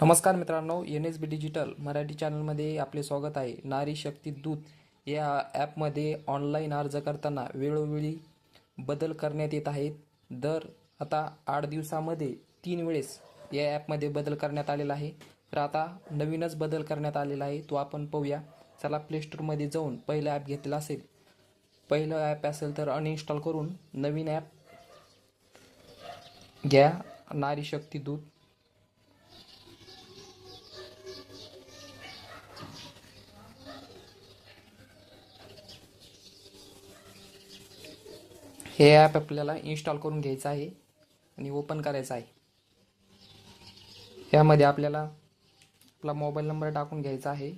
नमस्कार मित्रांनो N S B digital Marathi चॅनलमध्ये आपले स्वागत आहे. नारी शक्ती दूत या ॲपमध्ये ऑनलाईन अर्ज करताना वेळोवेळी बदल करण्यात येत आहेत. दर आता आठ दिवसामध्ये तीन वेळेस या ॲपमध्ये बदल करण्यात आलेला आहे. तर आता नवीनच बदल करण्यात आलेला आहे. तो आपण पाहूया. चला प्लेस्टोरमध्ये जाऊन पहिलं ॲप घेतलं असेल. पहिलं ॲप असेल तर अनइन्स्टॉल करून नवीन ॲप घ्या. नारी शक्ती दूत. हे ॲप आपल्याला इन्स्टॉल करून घ्यायचं आहे आणि ओपन करायचं आहे. यामध्ये आपल्याला आपला मोबाईल नंबर टाकून घ्यायचा आहे.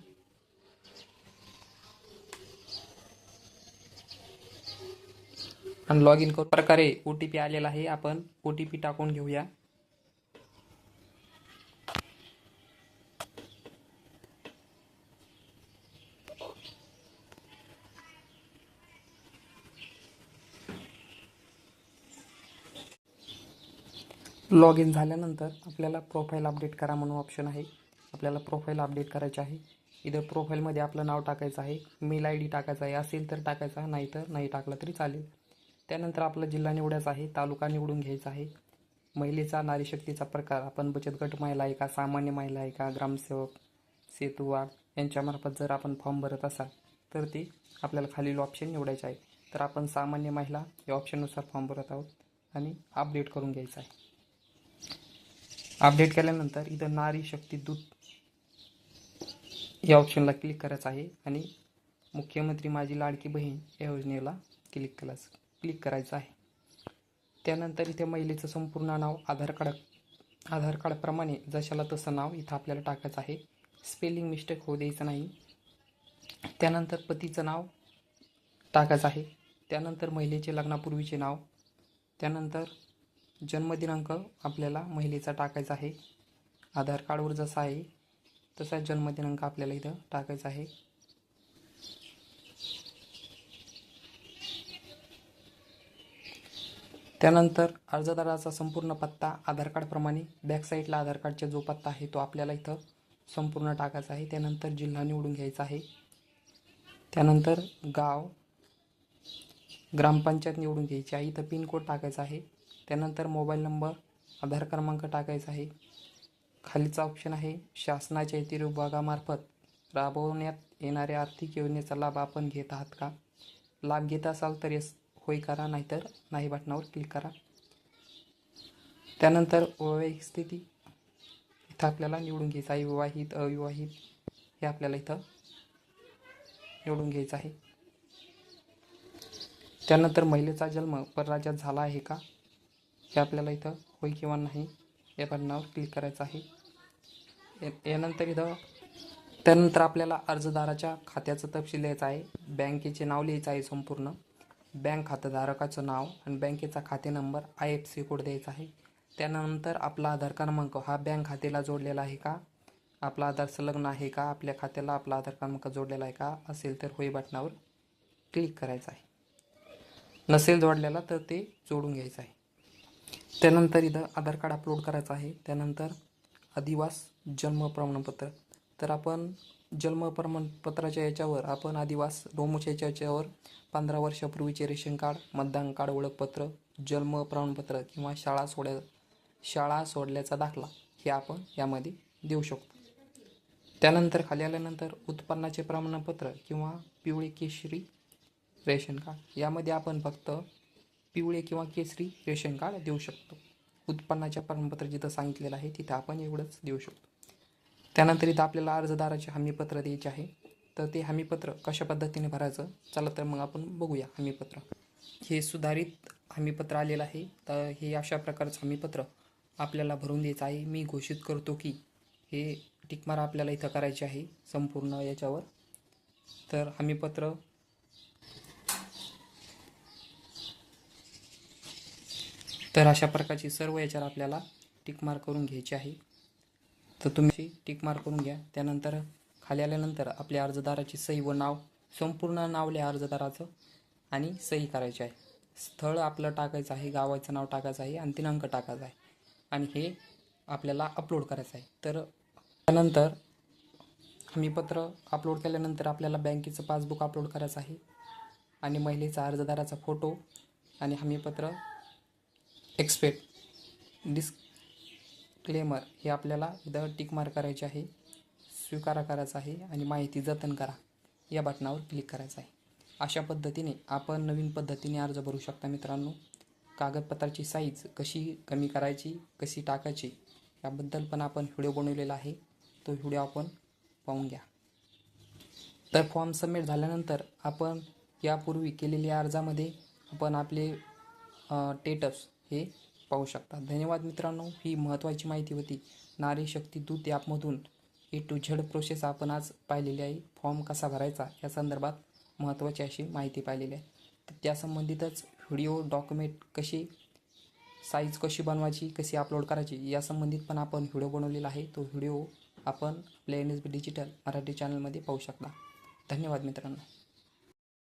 आणि लॉग इन करू प्रकारे ओ टी पी आलेला आहे. आपण ओ टी पी टाकून घेऊया. लॉग इन झाल्यानंतर आपल्याला प्रोफाईल अपडेट करा म्हणून ऑप्शन आहे. आपल्याला प्रोफाईल अपडेट करायचे आहे. इथं प्रोफाईलमध्ये आपलं नाव टाकायचं आहे मेल आय डी टाकायचा आहे असेल तर टाकायचा नाही तर नाही टाकलं तरी चालेल. त्यानंतर आपला जिल्हा निवडायचा आहे तालुका निवडून घ्यायचा आहे. महिलेचा नारीशक्तीचा प्रकार आपण बचत गट महिला आहे का सामान्य महिला आहे का ग्रामसेवक सेतुवाड यांच्यामार्फत जर आपण फॉर्म भरत असाल तर ते आपल्याला खालील ऑप्शन निवडायचे आहे. तर आपण सामान्य महिला या ऑप्शननुसार फॉर्म भरत आहोत आणि अपडेट करून घ्यायचं आहे. अपडेट केल्यानंतर इथं नारी शक्ती दूत या ऑप्शनला क्लिक करायचं आहे आणि मुख्यमंत्री माझी लाडकी बहीण या योजनेला क्लिक करायचं क्लिक करायचं आहे. त्यानंतर इथे महिलेचं संपूर्ण नाव आधार कार्ड आधार कार्डप्रमाणे जशाला तसं नाव इथं आपल्याला टाकायचं आहे. स्पेलिंग मिस्टेक होऊ द्यायचं नाही. त्यानंतर पतीचं नाव टाकायचं आहे. त्यानंतर महिलेचे लग्नापूर्वीचे नाव. त्यानंतर जन्मदिनांक आपल्याला महिलेचा टाकायचा आहे. आधार कार्डवर जसा आहे तसा जन्मदिनांक आपल्याला इथं टाकायचा आहे. त्यानंतर अर्जदाराचा संपूर्ण पत्ता आधार कार्डप्रमाणे बॅक साईडला आधार कार्डचा जो पत्ता आहे तो आपल्याला इथं संपूर्ण टाकायचा आहे. त्यानंतर जिल्हा निवडून घ्यायचा आहे. त्यानंतर गाव ग्रामपंचायत निवडून घ्यायची आहे. इथं पिनकोड टाकायचा आहे. त्यानंतर मोबाईल नंबर आधार क्रमांक टाकायचा आहे. खालीचा ऑप्शन आहे शासनाच्या इतर विभागामार्फत राबवण्यात येणाऱ्या आर्थिक योजनेचा लाभ आपण घेत आहात का? लाभ घेत असाल तर येस होय करा नाहीतर नाही बटनावर क्लिक करा. त्यानंतर वैवाहिक स्थिती. इथं आपल्याला निवडून घ्यायचं आहे. विवाहित अविवाहित हे आपल्याला इथं निवडून घ्यायचं आहे. त्यानंतर महिलेचा जन्म परराज्यात झाला आहे का? हे आपल्याला इथं होय किंवा नाही या बटनावर क्लिक करायचं आहे. या- यानंतर इथं त्यानंतर आपल्याला अर्जदाराच्या खात्याचं तपशील द्यायचं आहे. बँकेचे नाव लिहायचं आहे संपूर्ण. बँक खातेधारकाचं नाव आणि बँकेचा खाते number I F C code द्यायचा आहे. त्यानंतर आपला आधार क्रमांक हा बँक खात्याला जोडलेला आहे का? आपला आधार संलग्न आहे का? आपल्या खात्याला आपला आधार क्रमांक जोडलेला आहे का? असेल तर होय बटनावर क्लिक करायचं आहे. नसेल जोडलेला तर ते जोडून घ्यायचं आहे. त्यानंतर इथं आधार कार्ड अपलोड करायचं आहे. त्यानंतर आदिवास जन्म प्रमाणपत्र. तर आपण जन्म प्रमाणपत्राच्या याच्यावर आपण आदिवास डोमोच्या याच्यावर पंधरा वर्षापूर्वीचे रेशन कार्ड मतदान कार्ड ओळखपत्र जन्म प्रमाणपत्र किंवा शाळा सोड्या शाळा सोडल्याचा दाखला हे आपण यामध्ये देऊ शकतो. त्यानंतर खाली आल्यानंतर उत्पन्नाचे प्रमाणपत्र किंवा पिवळे केशरी रेशन कार्ड. यामध्ये आपण फक्त पिवळे किंवा केसरी रेशन कार्ड देऊ शकतो. उत्पन्नाच्या प्रमाणपत्र जिथं सांगितलेलं आहे तिथं आपण एवढंच देऊ शकतो. त्यानंतर इथं आपल्याला अर्जदाराचे हमीपत्र द्यायचे आहे. तर ते हमीपत्र कशा पद्धतीने भरायचं? चला तर मग आपण बघूया हमीपत्र. हे सुधारित हमीपत्र आलेलं आहे. तर हे अशा प्रकारचं हमीपत्र आपल्याला भरून द्यायचं आहे. मी घोषित करतो की हे टिकमार आपल्याला इथं करायचे आहे संपूर्ण याच्यावर. तर हमीपत्र तर अशा प्रकारची सर्व याच्यावर आपल्याला टिकमार करून घ्यायची आहे. तर तुम्ही टिकमार करून घ्या. त्यानंतर खाली आल्यानंतर आपल्या अर्जदाराची सही व नाव संपूर्ण नाव लिहा अर्जदाराचं आणि सही करायची आहे. स्थळ आपलं टाकायचं आहे गावाचं नाव टाकायचं आहे आणि दिनांक टाकायचा आहे. आणि हे आपल्याला अपलोड करायचं आहे. तर त्यानंतर हमीपत्र अपलोड केल्यानंतर आपल्याला बँकेचं पासबुक अपलोड करायचं आहे. आणि महिलेचा अर्जदाराचा फोटो आणि हमीपत्र एक्सपेक्ट डिस्क्लेमर हे आपल्याला इथं टिक करायचे आहे स्वीकारा करायचा आहे आणि माहिती जतन करा. या बटनावर क्लिक करायचं आहे. अशा पद्धतीने आपण नवीन पद्धतीने अर्ज भरू शकता मित्रांनो. कागदपत्राची साईज कशी कमी करायची कशी टाकायची याबद्दल पण आपण व्हिडिओ बनवलेला आहे. तो व्हिडिओ आपण पाहून घ्या. तर फॉर्म सबमिट झाल्यानंतर आपण यापूर्वी केलेल्या अर्जामध्ये आपण आपले टेटस हे पाहू शकता. धन्यवाद मित्रांनो. ही महत्त्वाची माहिती होती. नारी शक्ती दूत ॲपमधून ए टू झेड प्रोसेस आपण आज पाहिलेली आहे. फॉर्म कसा भरायचा या संदर्भात महत्त्वाची अशी माहिती पाहिलेली आहे. तर त्यासंबंधितच व्हिडिओ डॉक्युमेंट कशी साईज कशी बनवायची कशी अपलोड करायची या संबंधित पण आपण व्हिडिओ बनवलेला आहे. तो व्हिडिओ आपण आपल्या N S B digital Marathi चॅनलमध्ये पाहू शकता. धन्यवाद मित्रांनो.